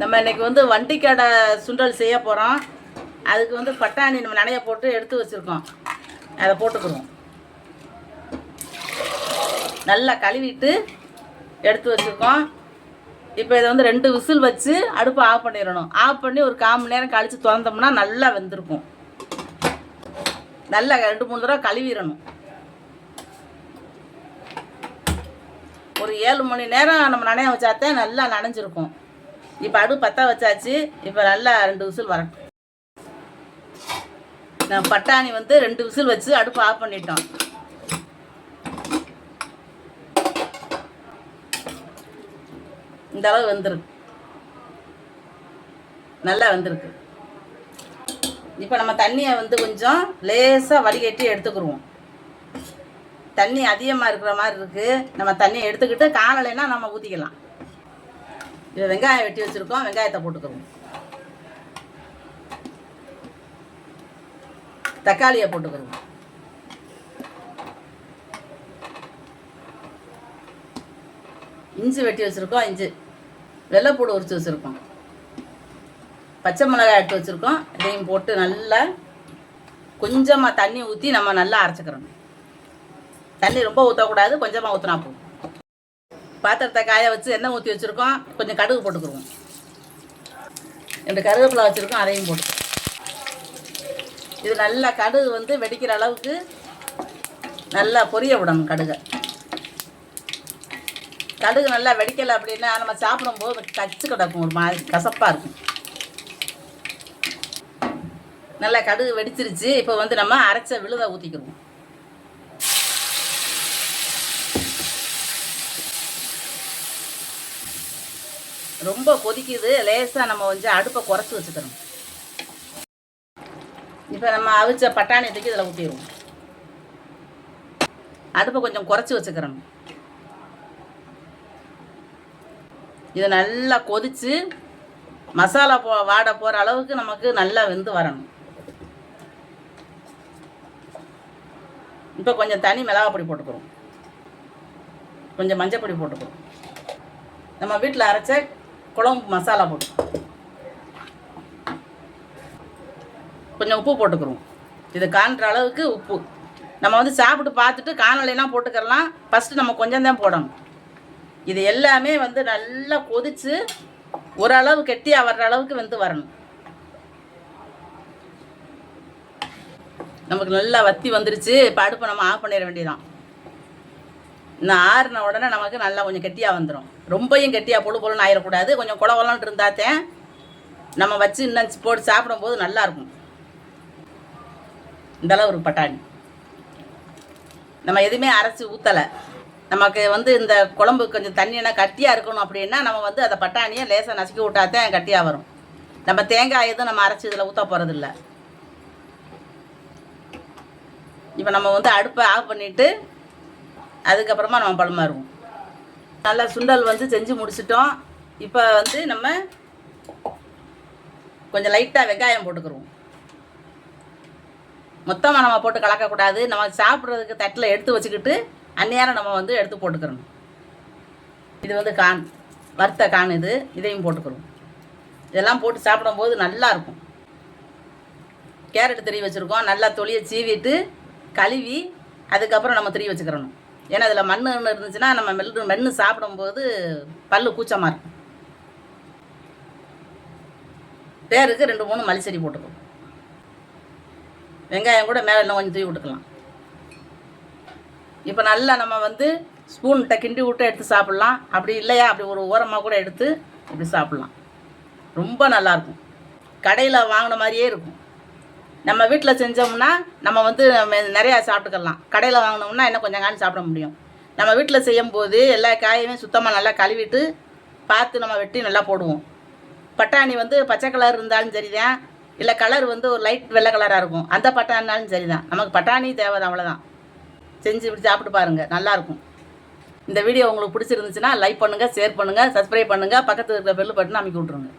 நம்ம இன்னைக்கு வந்து வண்டிக்கடை சுண்டல் செய்ய போகிறோம் அதுக்கு வந்து பட்டாணி நம்ம நனைய போட்டு எடுத்து வச்சுருக்கோம். அதை போட்டுக்கிறோம். நல்லா கழுவிட்டு எடுத்து வச்சுருக்கோம். இப்போ இதை வந்து ரெண்டு விசில் வச்சு அடுப்பை ஆஃப் பண்ணிடணும். ஆஃப் பண்ணி ஒரு கால் மணி நேரம் கழித்து திறந்தோம்னா நல்லா வெந்திருக்கும். நல்லா ரெண்டு மூணு தடவை கழுவிடணும். ஒரு ஏழு மணி நேரம் நம்ம நனைய வச்சாத்தான் நல்லா நனைஞ்சிருக்கும். இப்போ அடுப்பு பற்ற வச்சாச்சு. இப்போ நல்லா ரெண்டு விசில் வரட்டும் நான் பட்டாணி வந்து ரெண்டு விசில் வச்சு அடுப்பு ஆஃப் பண்ணிட்டோம். இந்த அளவு வெந்திருக்கு நல்லா வெந்திருக்கு. இப்போ நம்ம தண்ணியை வந்து கொஞ்சம் லேசாக வடிகட்டி எடுத்துக்கிடுவோம் தண்ணி அதிகமாக இருக்கிற மாதிரி இருக்குது நம்ம தண்ணியை எடுத்துக்கிட்டு காணலைன்னா நம்ம ஊற்றிக்கலாம் இது வெங்காயம் வெட்டி வச்சுருக்கோம். வெங்காயத்தை போட்டுக்கிறோம் தக்காளியை போட்டுக்கிறோம் இஞ்சி வெட்டி வச்சுருக்கோம். இஞ்சி. வெள்ளைப்பூடு உரிச்சு வச்சுருக்கோம். பச்சை மிளகாய் எடுத்து வச்சுருக்கோம். இதையும் போட்டு நல்லா கொஞ்சமாக தண்ணி ஊற்றி நம்ம நல்லா அரைச்சிக்கிறோம் தண்ணி ரொம்ப ஊற்றக்கூடாது கொஞ்சமாக ஊற்றினா போதும். பாத்திரத்தை காய வச்சு எண்ணெய் ஊற்றி வச்சுருக்கோம். கொஞ்சம் கடுகு போட்டுக்குருவோம் ரெண்டு கருவேப்பிலை வச்சுருக்கோம் அதையும் போட்டு இது நல்லா கடுகு வந்து வெடிக்கிற அளவுக்கு நல்லா பொரிய விடணும் கடுகை. கடுகு நல்லா வெடிக்கலை அப்படின்னா நம்ம சாப்பிடும்போது கச்சு கிடக்கும் ஒரு மாதிரி கசப்பாக இருக்கும். நல்லா கடுகு வெடிச்சிருச்சு. இப்போ வந்து நம்ம அரைச்ச விழுதை ஊற்றிக்கிடுவோம் ரொம்ப கொதிக்குது லேசாக நம்ம கொஞ்சம் அடுப்பை குறைச்சி வச்சுக்கிறோம் இப்போ நம்ம அவிச்ச பட்டாணி தூக்கி இதில் ஊற்றிடுவோம் அடுப்பை கொஞ்சம் குறைச்சி வச்சுக்கிறோம் இது நல்லா கொதித்து மசாலா போ வாட போகிற அளவுக்கு நமக்கு நல்லா வெந்து வரணும். இப்போ கொஞ்சம் தனி மிளகா பொடி போட்டுக்கிறோம். கொஞ்சம் மஞ்சள் பொடி போட்டுக்கிறோம். நம்ம வீட்டில் அரைச்ச குழம்பு மசாலா போட்டு. கொஞ்சம் உப்பு போட்டுக்கிறோம். இது காண்ற அளவுக்கு உப்பு. நம்ம வந்து சாப்பிட்டு பார்த்துட்டு காணலைனா போட்டுக்கிறலாம். ஃபஸ்ட்டு நம்ம கொஞ்சம் தான் போடணும். இது எல்லாமே வந்து நல்லா கொதித்து ஓரளவு கெட்டியாக வர்ற அளவுக்கு வந்து வரணும். நமக்கு நல்லா வத்தி வந்துருச்சு. இப்போ அடுப்பை நம்ம ஆஃப் பண்ணிட வேண்டியதான் இன்னும் ஆறுன உடனே நமக்கு நல்லா கொஞ்சம் கெட்டியாக வந்துடும் ரொம்பையும் கெட்டியாக பொழு பொழுன்னு ஆயிடக்கூடாது கொஞ்சம் குளவலன்ட்டு இருந்தாத்தேன் நம்ம வச்சு இன்னும் போட்டு சாப்பிடும்போது நல்லாயிருக்கும். இந்தளவு ஒரு பட்டாணி. நம்ம எதுவுமே அரைச்சி ஊற்றலை நமக்கு வந்து இந்த குழம்பு கொஞ்சம் தண்ணினா கட்டியாக இருக்கணும் அப்படின்னா நம்ம வந்து அந்த பட்டாணியை லேசாக நசுக்கி விட்டாத்தான் கட்டியாக வரும். நம்ம தேங்காய் எதுவும் நம்ம அரைச்சி இதில் ஊற்ற போகிறதில்ல இப்போ நம்ம வந்து அடுப்பை ஆஃப் பண்ணிவிட்டு அதுக்கப்புறமா நம்ம பழமாறுவோம் நல்லா சுண்டல் வந்து செஞ்சு முடிச்சிட்டோம். இப்போ வந்து நம்ம கொஞ்சம் லைட்டாக வெங்காயம் போட்டுக்கிறோம். மொத்தமாக நம்ம போட்டு கலக்கக்கூடாது. நம்ம சாப்பிட்றதுக்கு தட்டில் எடுத்து வச்சுக்கிட்டு அந்நேரம் நம்ம வந்து எடுத்து போட்டுக்கிறோம் இது வந்து கான் வறுத்த கான் இது. இதையும் போட்டுக்கிறோம். இதெல்லாம் போட்டு சாப்பிடும்போது நல்லா இருக்கும். கேரட் திரி வச்சுருக்கோம். நல்லா தொளியை சீவிட்டு கழுவி அதுக்கப்புறம் நம்ம திரி வச்சுக்கிறணும். ஏன்னா அதில் மண் இருந்துச்சுன்னா நம்ம மெல்லு மென்று சாப்பிடும்போது பல்லு கூச்சமாக இருக்கும். பேருக்கு ரெண்டு மூணு மல்லிச்செடி போட்டுக்கணும் வெங்காயம் கூட மேலே இன்னும் கொஞ்சம் தூவி விட்டுக்கலாம் இப்போ நல்லா நம்ம வந்து ஸ்பூன்கிட்ட கிண்டி விட்டு எடுத்து சாப்பிட்லாம். அப்படி இல்லையா? அப்படி ஒரு ஓரமாக கூட எடுத்து இப்படி சாப்பிட்லாம். ரொம்ப நல்லாயிருக்கும் கடையில் வாங்கின மாதிரியே இருக்கும். நம்ம வீட்டில் செஞ்சோம்னா நம்ம வந்து நம்ம நிறையா சாப்பிட்டுக்கலாம். கடையில் வாங்கினோம்னா இன்னும் கொஞ்சம் காணி சாப்பிட முடியும். நம்ம வீட்டில் செய்யும்போது எல்லா காயுமே சுத்தமாக நல்லா கழுவிட்டு பார்த்து நம்ம வெட்டி நல்லா போடுவோம். பட்டாணி வந்து பச்சை கலர் இருந்தாலும் சரிதான். இல்லை கலர் வந்து ஒரு லைட் வெள்ளை கலராக இருக்கும். அந்த பட்டாணினாலும் சரிதான். நமக்கு பட்டாணி தேவை தான் அவ்வளோதான் செஞ்சு இப்படி சாப்பிட்டு பாருங்கள் நல்லாயிருக்கும் இந்த வீடியோ உங்களுக்கு பிடிச்சிருந்துச்சுன்னா லைக் பண்ணுங்கள் ஷேர் பண்ணுங்கள் சப்ஸ்கிரைப் பண்ணுங்கள் பக்கத்தில் இருக்கிற பெல்லு பட்டன் அமைக்கி விட்ருங்க